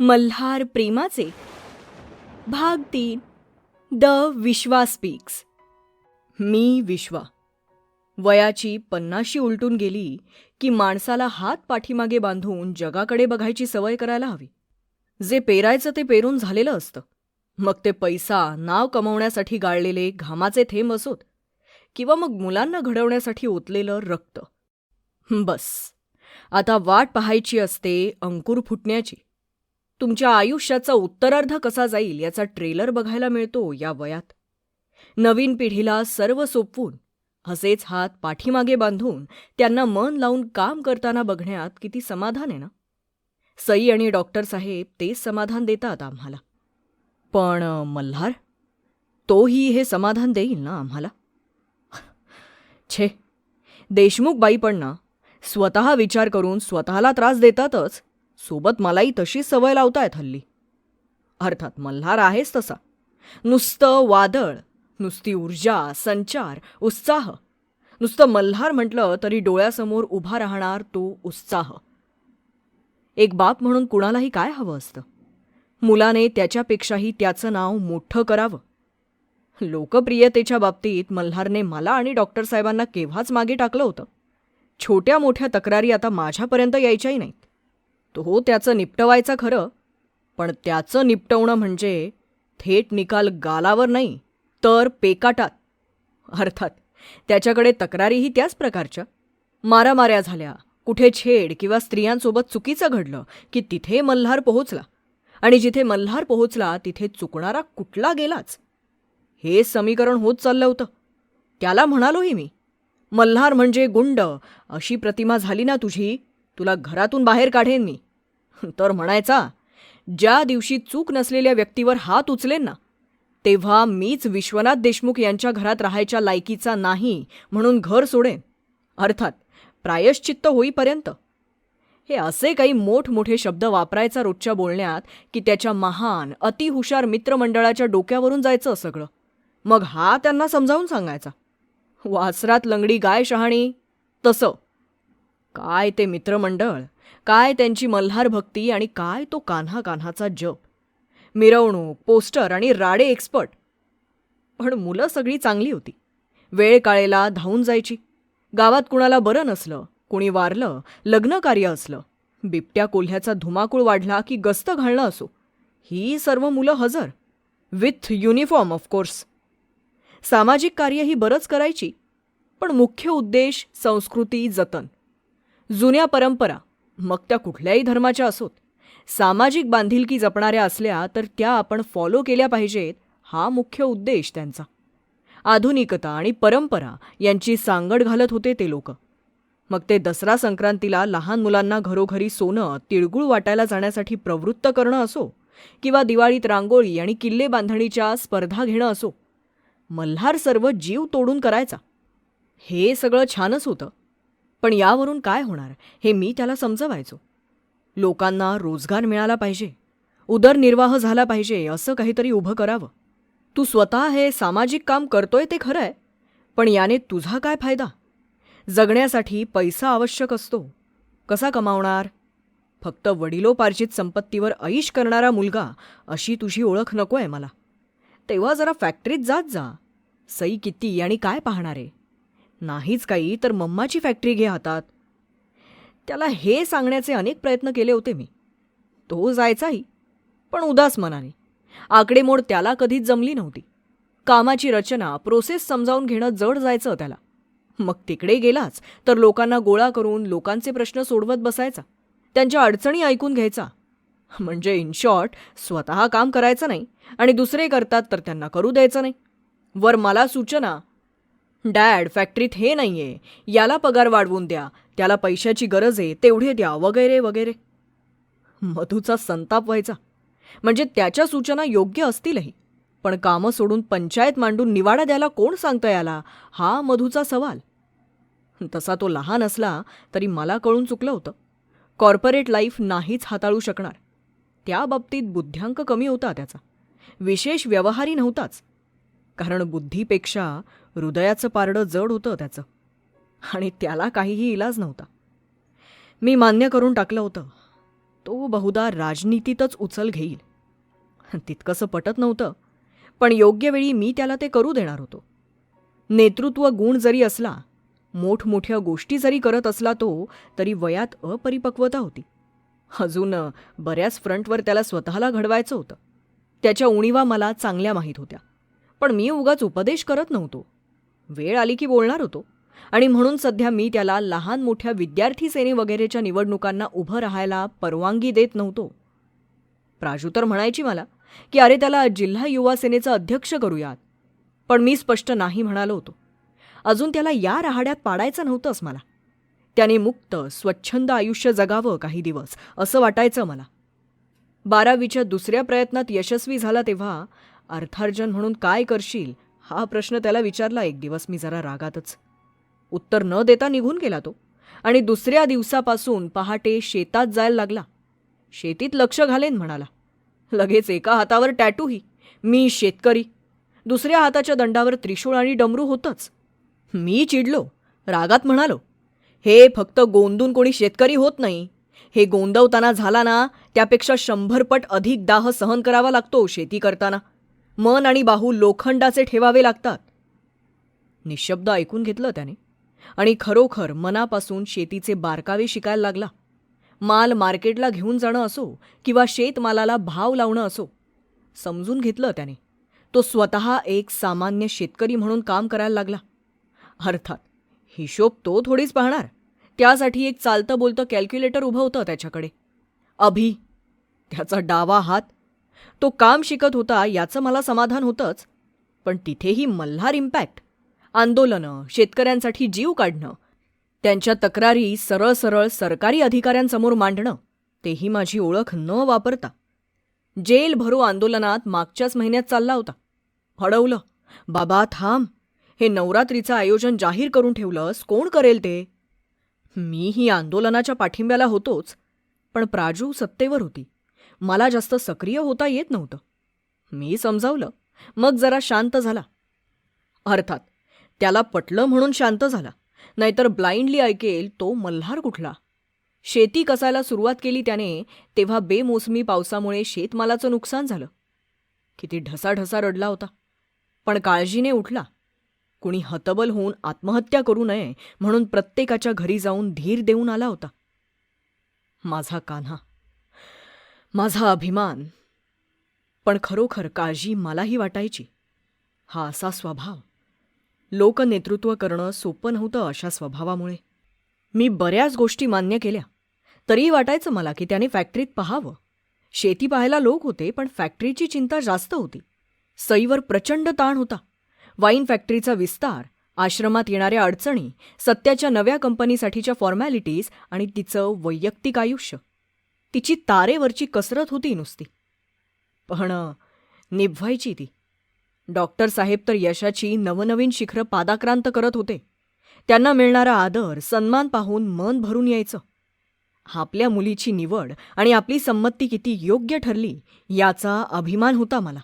मल्हार प्रेमाचे. भाग तीन. द विश्वा स्पीक्स. मी विश्वा. वयाची पन्नाशी उलटून गेली की माणसाला हात पाठीमागे बांधून जगाकडे बघायची सवय करायला हवी. जे पेरायचं ते पेरून झालेलं असतं. मग ते पैसा नाव कमवण्यासाठी गाळलेले घामाचे थेंब असोत किंवा मग मुलांना घडवण्यासाठी ओतलेलं रक्त. बस. आता वाट पाहायची असते अंकुर फुटण्याची. तुमच्या आयुष्याचा उत्तरार्ध कसा जाईल याचा ट्रेलर बघायला मिळतो या वयात. नवीन पिढीला सर्व सोपवून असेच हात पाठीमागे बांधून त्यांना मन लावून काम करताना बघण्यात किती समाधान आहे ना? सई आणि डॉक्टर साहेब तेच समाधान देतात आम्हाला. पण मल्हार तोही हे समाधान देईल ना आम्हाला? छे देशमुख बाई पण ना स्वतः विचार करून स्वतःला त्रास देतातच. सोबत मलाही तशीच सवय लावतायत हल्ली. अर्थात मल्हार आहेच तसा. नुसतं वादळ नुसती ऊर्जा संचार उत्साह. नुसतं मल्हार म्हटलं तरी डोळ्यासमोर उभा राहणार तो उत्साह. एक बाप म्हणून कुणालाही काय हवं असतं? मुलाने त्याच्यापेक्षाही त्याचं नाव मोठं करावं. लोकप्रियतेच्या बाबतीत मल्हारने मला आणि डॉक्टर साहेबांना केव्हाच मागे टाकलं होतं? छोट्या मोठ्या तक्रारी आता माझ्यापर्यंत यायच्याही नाहीत. तो त्याचं निपटवायचं खरं पण त्याचं निपटवणं म्हणजे थेट निकाल गालावर नाही तर पेकाटात. अर्थात त्याच्याकडे तक्रारीही त्याच प्रकारच्या. मारामाऱ्या झाल्या कुठे छेड किंवा स्त्रियांसोबत चुकीचं घडलं की तिथे मल्हार पोहोचला. आणि जिथे मल्हार पोहोचला तिथे चुकणारा कुठला गेलाच. हे समीकरण होत चाललं होतं. त्याला म्हणालोही मी. मल्हार म्हणजे गुंड अशी प्रतिमा झाली ना तुझी तुला घरातून बाहेर काढेन मी. तर म्हणायचा ज्या दिवशी चूक नसलेल्या व्यक्तीवर हात उचलेन ना तेव्हा मीच विश्वनाथ देशमुख यांच्या घरात राहायच्या लायकीचा नाही म्हणून घर सोडेन. अर्थात प्रायश्चित्त होईपर्यंत. हे असे काही मोठमोठे शब्द वापरायचा रोजच्या बोलण्यात की त्याच्या महान अतिहुशार मित्रमंडळाच्या डोक्यावरून जायचं सगळं. मग हा त्यांना समजावून सांगायचा. वासरात लंगडी गाय शहाणी तसं. काय ते मित्रमंडळ? काय त्यांची मल्हार भक्ती आणि काय तो कान्हा कान्हाचा जप. मिरवणूक पोस्टर आणि राडे एक्सपर्ट. पण मुलं सगळी चांगली होती. वेळ काळेला धावून जायची. गावात कुणाला बरं नसलं कुणी वारलं लग्नकार्य असलं. बिबट्या कोल्ह्याचा धुमाकूळ वाढला की गस्त घालणं असो. ही सर्व मुलं हजर. विथ युनिफॉर्म ऑफकोर्स सामाजिक कार्य ही बरंच करायची. पण मुख्य उद्देश संस्कृती जतन. जुन्या परंपरा मग त्या कुठल्याही धर्माच्या असोत. सामाजिक बांधिलकी जपणाऱ्या असल्या तर त्या आपण फॉलो केल्या पाहिजेत हा मुख्य उद्देश त्यांचा. आधुनिकता आणि परंपरा यांची सांगड घालत होते ते लोक. मग ते दसरा संक्रांतीला लहान मुलांना घरोघरी सोनं तिळगुळ वाटायला जाण्यासाठी प्रवृत्त करणं असो किंवा दिवाळीत रांगोळी आणि किल्ले बांधणीच्या स्पर्धा घेणं असो. मल्हार सर्व जीव तोडून करायचा. हे सगळं छानच होतं. पण यावरून काय होणार? हे मी त्याला समजवायचो. लोकांना रोजगार मिळाला पाहिजे. उदरनिर्वाह झाला पाहिजे असं काहीतरी उभं करावं. तू स्वतः हे सामाजिक काम करतोय ते खरं आहे पण याने तुझा काय फायदा? जगण्यासाठी पैसा आवश्यक असतो. कसा कमावणार? फक्त वडिलोपार्जित संपत्तीवर ऐश करणारा मुलगा अशी तुझी ओळख नको आहे मला. तेव्हा जरा फॅक्टरीत जात जा. सई किती आणि काय पाहणार? आहे नाहीच काही तर मम्माची फॅक्टरी घे हातात. त्याला हे सांगण्याचे अनेक प्रयत्न केले होते मी. तो जायचाही पण उदास मनाने. आकडेमोड त्याला कधीच जमली नव्हती. कामाची रचना प्रोसेस समजावून घेणं जड जायचं त्याला. मग तिकडे गेलाच तर लोकांना गोळा करून लोकांचे प्रश्न सोडवत बसायचा. त्यांच्या अडचणी ऐकून घ्यायचा. म्हणजे इन शॉर्ट स्वतः काम करायचं नाही आणि दुसरे करतात तर त्यांना करू द्यायचं नाही. वर मला सूचना डॅड फॅक्टरीत हे नाहीये. याला पगार वाढवून द्या. त्याला पैशाची गरज आहे तेवढे द्या. वगैरे वगैरे. मधूचा संताप व्हायचा. म्हणजे त्याच्या सूचना योग्य असतीलही. पण कामं सोडून पंचायत मांडून निवाडा द्यायला कोण सांगतं याला? हा मधूचा सवाल. तसा तो लहान असला तरी मला कळून चुकलं होतं. कॉर्पोरेट लाईफ नाहीच हाताळू शकणार. त्या बाबतीत बुद्ध्यांक कमी होता त्याचा. विशेष व्यवहारी नव्हताच. कारण बुद्धीपेक्षा हृदयाचं पारडं जड होतं त्याचं. आणि त्याला काहीही इलाज नव्हता. मी मान्य करून टाकलं होतं. तो बहुधा राजनीतीतच उचल घेईल. तितकंसं पटत नव्हतं. पण योग्य वेळी मी त्याला ते करू देणार होतो. नेतृत्व गुण जरी असला मोठमोठ्या गोष्टी जरी करत असला तो तरी वयात अपरिपक्वता होती. अजून बऱ्याच फ्रंटवर त्याला स्वतःला घडवायचं होतं. त्याच्या उणीवा मला चांगल्या माहीत होत्या. पण मी उगाच उपदेश करत नव्हतो. वेळ आली की बोलणार होतो. आणि म्हणून सध्या मी त्याला लहान मोठ्या विद्यार्थी सेने वगैरेच्या निवडणुकांना उभं राहायला परवानगी देत नव्हतो. प्राजू तर म्हणायची मला की अरे त्याला जिल्हा युवा सेनेचं अध्यक्ष करूयात. पण मी स्पष्ट नाही म्हणालो होतो. अजून त्याला या राहाड्यात पाडायचं नव्हतंच मला. त्याने मुक्त स्वच्छंद आयुष्य जगावं काही दिवस असं वाटायचं मला. बारावीच्या दुसऱ्या प्रयत्नात यशस्वी झाला तेव्हा अर्थार्जन म्हणून काय करशील हा प्रश्न त्याला विचारला एक दिवस मी जरा रागातच. उत्तर न देता निघून गेला तो आणि दुसऱ्या दिवसापासून पहाटे शेतात जायला लागला. शेतीत लक्ष घालेन म्हणाला. लगेच एका हातावर टॅटूही मी शेतकरी. दुसऱ्या हाताच्या दंडावर त्रिशूळ आणि डमरू होतंच. मी चिडलो. रागात म्हणालो हे फक्त गोंदून कोणी शेतकरी होत नाही. हे गोंदवताना झाला ना त्यापेक्षा शंभर पट अधिक दाह सहन करावा लागतो शेती करताना. मन आणि बाहू लोखंडाचे ठेवावे लागतात. निशब्द ऐकून घेतलं त्याने. आणि खरोखर मनापासून शेतीचे बारकावे शिकायला लागला. माल मार्केटला घेऊन जाणं असो किंवा शेतमालाला भाव लावणं असो समजून घेतलं त्याने. तो स्वतः एक सामान्य शेतकरी म्हणून काम करायला लागला. अर्थात हिशोब तो थोडीच पाहणार. त्यासाठी एक चालतं बोलतं कॅल्क्युलेटर उभं होतं त्याच्याकडे. अभि त्याचा डावा हात तो काम शिकत होता याचं मला समाधान होतंच. पण तिथेही मल्हार इम्पॅक्ट आंदोलनं शेतकऱ्यांसाठी जीव काढणं त्यांच्या तक्रारी सरळ सरळ सरकारी अधिकाऱ्यांसमोर मांडणं तेही माझी ओळख न वापरता. जेल भरो आंदोलनात मागच्याच महिन्यात चालला होता. हडवलं बाबा थांब. हे नवरात्रीचं आयोजन जाहीर करून ठेवलंस कोण करेल ते? मी ही आंदोलनाच्या पाठिंब्याला होतोच. पण प्राजू सत्तेवर होती. मला जास्त सक्रिय होता येत नव्हतं. मी समजावलं. मग जरा शांत झाला. अर्थात त्याला पटलं म्हणून शांत झाला. नाहीतर ब्लाइंडली ऐकेल तो मल्हार कुठला? शेती कसायला सुरुवात केली त्याने तेव्हा बेमोसमी पावसामुळे शेतमालाचं नुकसान झालं. किती ढसाढसा रडला होता. पण काळजीने उठला. कुणी हतबल होऊन आत्महत्या करू नये म्हणून प्रत्येकाच्या घरी जाऊन धीर देऊन आला होता. माझा कान्हा. माझा अभिमान. पण खरोखर काळजी मलाही वाटायची. हा असा स्वभाव. लोकनेतृत्व करणं सोपं नव्हतं अशा स्वभावामुळे. मी बऱ्याच गोष्टी मान्य केल्या. तरीही वाटायचं मला की त्याने फॅक्टरीत पहावं. शेती पाहायला लोक होते पण फॅक्टरीची चिंता जास्त होती. सईवर प्रचंड ताण होता. वाईन फॅक्टरीचा विस्तार आश्रमात येणाऱ्या अडचणी सत्याच्या नव्या कंपनीसाठीच्या फॉर्मॅलिटीज आणि तिचं वैयक्तिक आयुष्य. तिची तारेवरची कसरत होती नुसती. पण निभवायची ती. डॉक्टर साहेब तर यशाची नवनवीन शिखरं पादाक्रांत करत होते. त्यांना मिळणारा आदर सन्मान पाहून मन भरून यायचं. आपल्या मुलीची निवड आणि आपली संमती किती योग्य ठरली याचा अभिमान होता मला.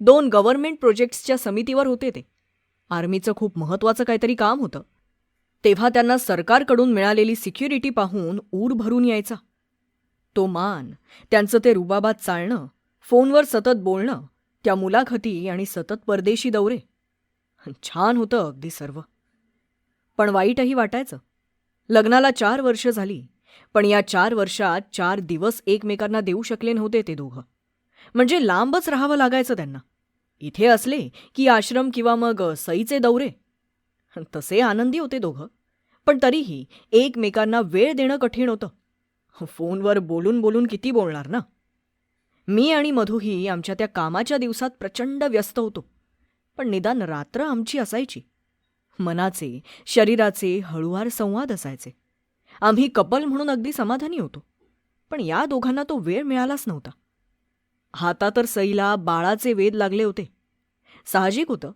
दोन गव्हर्नमेंट प्रोजेक्ट्सच्या समितीवर होते ते. आर्मीचं खूप महत्त्वाचं काहीतरी काम होतं. तेव्हा त्यांना सरकारकडून मिळालेली सिक्युरिटी पाहून ऊर भरून यायचा. तो मान. त्यांचं ते रुबाबात चालणं फोनवर सतत बोलणं त्या मुलाखती आणि सतत परदेशी दौरे. छान होतं अगदी सर्व. पण वाईटही वाटायचं. लग्नाला चार वर्ष झाली पण या चार वर्षात चार दिवस एकमेकांना देऊ शकले नव्हते ते दोघं. म्हणजे लांबच राहावं लागायचं त्यांना. इथे असले की आश्रम किंवा मग सईचे दौरे. तसे आनंदी होते दोघं. पण तरीही एकमेकांना वेळ देणं कठीण होतं. फोनवर बोलून बोलून किती बोलणार ना? मी आणि मधूही आमच्या त्या कामाच्या दिवसात प्रचंड व्यस्त होतो पण निदान रात्र आमची असायची. मनाचे शरीराचे हळुवार संवाद असायचे. आम्ही कपल म्हणून अगदी समाधानी होतो पण या दोघांना तो वेळ मिळालाच नव्हता. हाता तर सईला बाळाचे वेध लागले होते. साहजिक होतं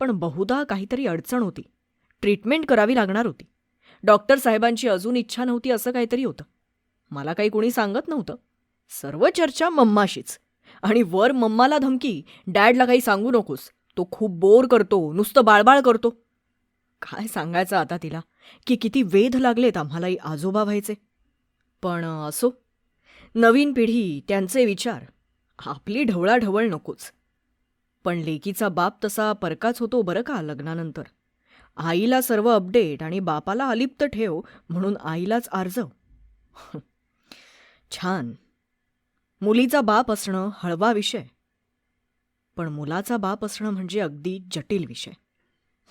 पण बहुधा काहीतरी अडचण होती. ट्रीटमेंट करावी लागणार होती. डॉक्टर साहेबांची अजून इच्छा नव्हती असं काहीतरी होतं. मला काही कोणी सांगत नव्हतं. सर्व चर्चा मम्माशीच. आणि वर मम्माला धमकी डॅडला काही सांगू नकोस. तो खूप बोर करतो नुसतं बाळबाळ करतो. काय सांगायचं आता तिला? की किती वेध लागलेत आम्हालाही आजोबा व्हायचे. पण असो. नवीन पिढी त्यांचे विचार. आपली ढवळाढवळ नकोच. पण लेकीचा बाप तसा परकाच होतो बरं का लग्नानंतर. आईला सर्व अपडेट आणि बापाला अलिप्त ठेव म्हणून आईलाच आर्जव. छान. मुलीचा बाप असणं हळवा विषय. पण मुलाचा बाप असणं म्हणजे अगदी जटिल विषय.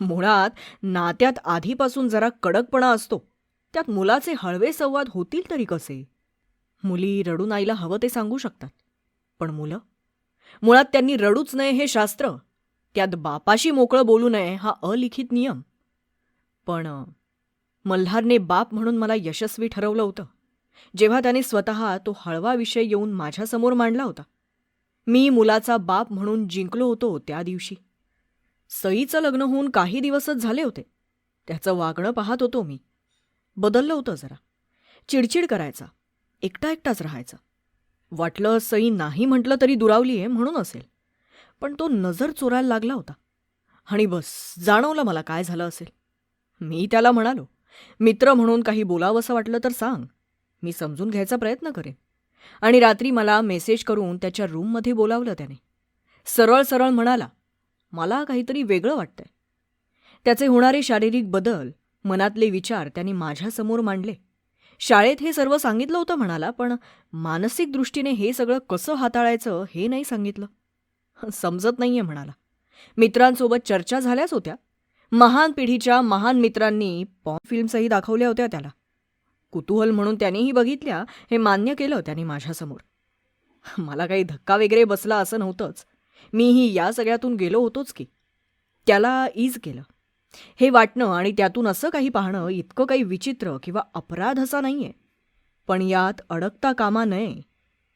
मुळात नात्यात आधीपासून जरा कडकपणा असतो. त्यात मुलाचे हळवे संवाद होतील तरी कसे? मुली रडून आईला हवं ते सांगू शकतात. पण मुलं? मुळात त्यांनी रडूच नये हे शास्त्र. त्यात बापाशी मोकळं बोलू नये हा अलिखित नियम. पण मल्हारने बाप म्हणून मला यशस्वी ठरवलं होतं. जेव्हा त्याने स्वतः तो हळवा विषय येऊन माझ्यासमोर मांडला होता. मी मुलाचा बाप म्हणून जिंकलो होतो त्या दिवशी. सईचं लग्न होऊन काही दिवसच झाले होते. त्याचं वागणं पाहत होतो मी. बदललं होतं जरा. चिडचिड करायचा. एकटा एकटाच राहायचा. वाटलं सई नाही म्हटलं तरी दुरावली आहे म्हणून असेल. पण तो नजर चोरायला लागला होता. आणि बस जाणवलं मला काय झालं असेल. मी त्याला म्हणालो मित्र म्हणून काही बोलावंसं वाटलं तर सांग. मी समजून घ्यायचा प्रयत्न करेन. आणि रात्री मला मेसेज करून त्याच्या रूममध्ये बोलावलं त्याने. सरळ सरळ म्हणाला मला काहीतरी वेगळं वाटतंय. त्याचे होणारे शारीरिक बदल मनातले विचार त्यांनी माझ्यासमोर मांडले. शाळेत हे सर्व सांगितलं होतं म्हणाला पण मानसिक दृष्टीने हे सगळं कसं हाताळायचं हे नाही सांगितलं. समजत नाहीये म्हणाला. मित्रांसोबत चर्चा झाल्याच होत्या. महान पिढीच्या महान मित्रांनी पॉप फिल्म्सही दाखवल्या होत्या त्याला. कुतूहल म्हणून त्यानेही बघितल्या हे मान्य केलं त्याने माझ्यासमोर. मला काही धक्का वगैरे बसला असं नव्हतंच. मीही या सगळ्यातून गेलो होतोच की. त्याला ईज केलं. हे वाटणं आणि त्यातून असं काही पाहणं इतकं काही विचित्र किंवा अपराध असा नाही आहे पण यात अडकता कामा नये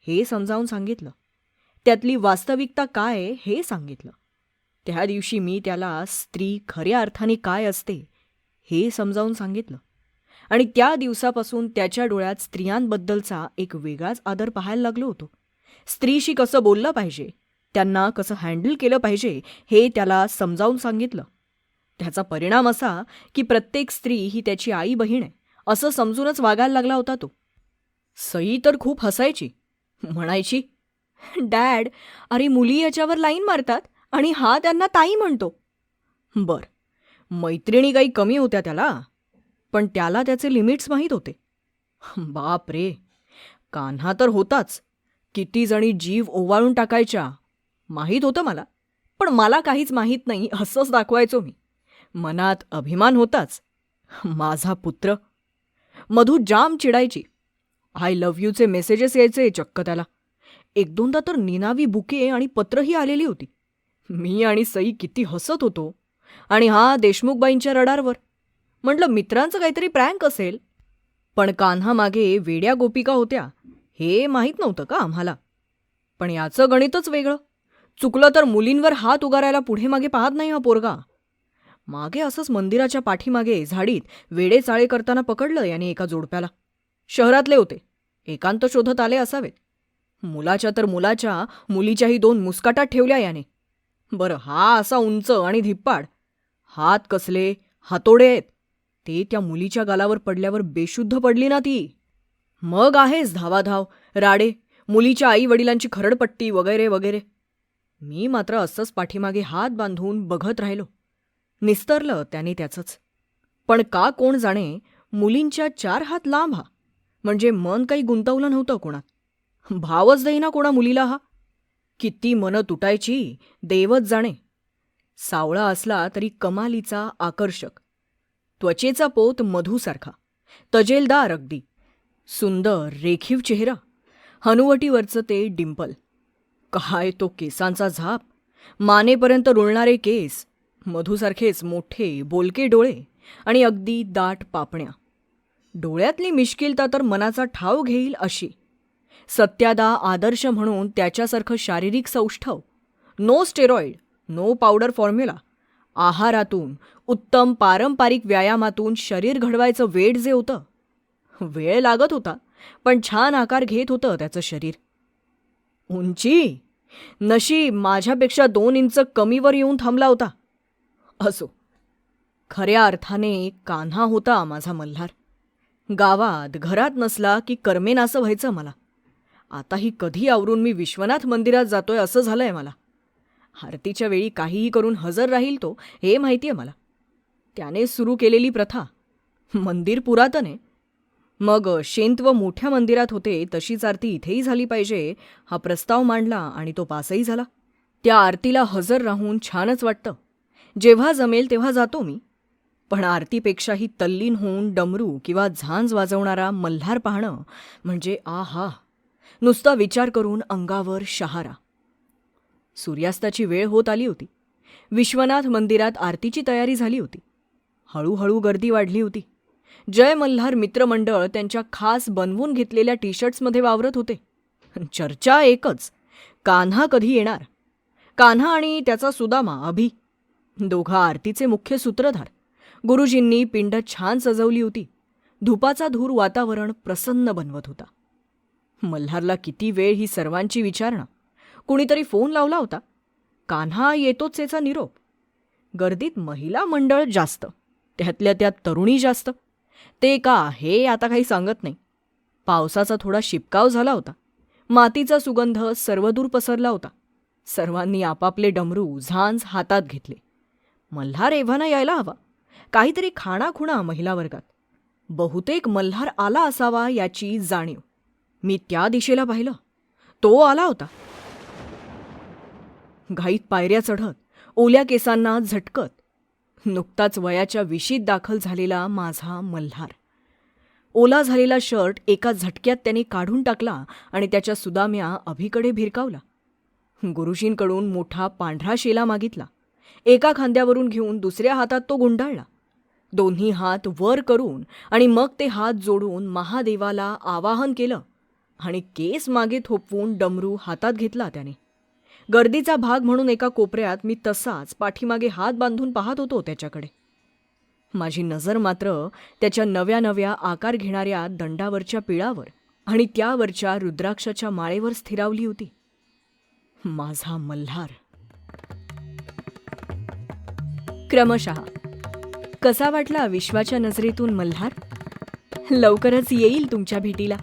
हे समजावून सांगितलं. त्यातली वास्तविकता काय हे सांगितलं. त्या दिवशी मी त्याला स्त्री खऱ्या अर्थाने काय असते हे समजावून सांगितलं. आणि त्या दिवसापासून त्याच्या डोळ्यात स्त्रियांबद्दलचा एक वेगळाच आदर पाहायला लागलो होतो. स्त्रीशी कसं बोललं पाहिजे? त्यांना कसं हँडल केलं पाहिजे? हे त्याला समजावून सांगितलं. त्याचा परिणाम असा की प्रत्येक स्त्री ही त्याची आई बहीण आहे असं समजूनच वागायला लागला होता तो. सई तर खूप हसायची. म्हणायची डॅड अरे मुली याच्यावर लाईन मारतात आणि हा त्यांना ताई म्हणतो. बर. मैत्रिणी काही कमी होत्या त्याला? पण त्याला त्याचे लिमिट्स माहीत होते. बाप रे! कान्हा तर होताच. किती जणी जीव ओवाळून टाकायच्या. माहीत होतं मला. पण मला काहीच माहीत नाही असंच दाखवायचो मी. मनात अभिमान होताच. माझा पुत्र. मधू जाम चिडायची. आय लव्ह यूचे मेसेजेस यायचे चक्क त्याला. एक दोनदा तर निनावी बुके आणि पत्रही आलेली होती. मी आणि सई किती हसत होतो. आणि हा देशमुखबाईंच्या रडारवर. म्हटलं मित्रांचं काहीतरी प्रँक असेल. पण कान्हा मागे वेड्या गोपिका होत्या. हे माहीत नव्हतं का आम्हाला? पण याचं गणितच वेगळं. चुकलं तर मुलींवर हात उगारायला पुढे मागे पाहत नाही हा पोरगा. मागे असंच मंदिराच्या पाठीमागे झाडीत वेडे चाळे करताना पकडलं याने एका जोडप्याला. शहरातले होते. एकांत शोधत आले असावेत. मुलाच्या तर मुलाच्या मुलीच्याही दोन मुस्काटात ठेवल्या याने. बरं हा असा उंच आणि धिप्पाड. हात कसले हातोडे आहेत. ते त्या मुलीच्या गालावर पडल्यावर बेशुद्ध पडली ना ती. मग आहेस धावाधाव. राडे मुलीच्या आई वडिलांची खरडपट्टी वगैरे वगैरे. मी मात्र असंच पाठीमागे हात बांधून बघत राहिलो. निस्तरलं त्याने त्याचंच. पण का कोण जाणे मुलींच्या चार हात लांब हा. म्हणजे मन काही गुंतवलं नव्हतं कोणात. भावच देईना कोणा मुलीला हा. किती मनं तुटायची देवच जाणे. सावळा असला तरी कमालीचा आकर्षक. त्वचेचा पोत मधूसारखा. तजेलदार अगदी. सुंदर रेखीव चेहरा. हनुवटीवरचं ते डिंपल. काय तो केसांचा झाप. मानेपर्यंत रुळणारे केस. मधूसारखेच मोठे बोलके डोळे आणि अगदी दाट पापण्या. डोळ्यातली मिश्किलता तर मनाचा ठाव घेईल अशी. सत्यादा आदर्श म्हणून त्याच्यासारखं शारीरिक सौष्ठव. No steroid no powder formula. आहारातून उत्तम पारंपरिक व्यायामातून शरीर घडवायचं वेड जे होतं. वेळ लागत होता पण छान आकार घेत होतं त्याचं शरीर. उंची! नशीब माझ्यापेक्षा दोन इंच कमीवर येऊन थांबला होता. असो. खऱ्या अर्थाने कान्हा होता माझा मल्हार. गावात घरात नसला की कर्मेनासं व्हायचं मला. आताही कधी आवरून मी विश्वनाथ मंदिरात जातोय असं झालंय मला. आरतीच्या वेळी काहीही करून हजर राहील तो हे माहिती आहे मला. त्याने सुरू केलेली प्रथा मंदिर पुरातन. आहे मग शेंत्व मोठ्या मंदिरात होते तशीच आरती इथेही झाली पाहिजे हा प्रस्ताव मांडला आणि तो पासही झाला. त्या आरतीला हजर राहून छानच वाटतं. जेव्हा जमेल तेव्हा जातो मी. पण आरतीपेक्षाही तल्लीन होऊन डमरू किंवा झांज वाजवणारा मल्हार पाहणं म्हणजे आ हा. नुसता विचार करून अंगावर शहारा. सूर्यास्ताची वेळ होत आली होती. विश्वनाथ मंदिरात आरतीची तयारी झाली होती. हळूहळू गर्दी वाढली होती. जय मल्हार मित्रमंडळ त्यांच्या खास बनवून घेतलेल्या टी शर्ट्समध्ये वावरत होते. चर्चा एकच कान्हा कधी येणार? कान्हा आणि त्याचा सुदामा अभि. दोघा आरतीचे मुख्य सूत्रधार. गुरुजींनी पिंड छान सजवली होती. धुपाचा धूर वातावरण प्रसन्न बनवत होता. मल्हारला किती वेळ ही सर्वांची विचारणा? कुणीतरी फोन लावला होता. कान्हा येतोच याचा निरोप. गर्दीत महिला मंडळ जास्त. त्यातल्या त्यात तरुणी जास्त. ते का हे आता काही सांगत नाही. पावसाचा थोडा शिपकाव झाला होता. मातीचा सुगंध सर्वदूर पसरला होता. सर्वांनी आपापले डमरू झांज हातात घेतले. मल्हार एव्हाना यायला हवा. काहीतरी खाणाखुणा महिला वर्गात. बहुतेक मल्हार आला असावा याची जाणीव. मी त्या दिशेला पाहिलं. तो आला होता. घाईत पायऱ्या चढत ओल्या केसांना झटकत नुकताच वयाच्या विशीत दाखल झालेला माझा मल्हार. ओला झालेला शर्ट एका झटक्यात त्याने काढून टाकला आणि त्याच्या सुदाम्या अभिकडे भिरकावला. गुरुजींकडून मोठा पांढरा शेला मागितला. एका खांद्यावरून घेऊन दुसऱ्या हातात तो गुंडाळला. दोन्ही हात वर करून आणि मग ते हात जोडून महादेवाला आवाहन केलं आणि केस मागे थोपवून डमरू हातात घेतला त्याने. गर्दीचा भाग म्हणून एका कोपऱ्यात मी तसाच पाठीमागे हात बांधून पाहत होतो त्याच्याकडे. माझी नजर मात्र त्याच्या नव्या नव्या आकार घेणाऱ्या दंडावरच्या पिळावर आणि त्यावरच्या रुद्राक्षाच्या माळेवर स्थिरावली होती. माझा मल्हार. क्रमशः कसा वाटला विश्वाच्या नजरेतून मल्हार? लवकरच येईल तुमच्या भेटीला.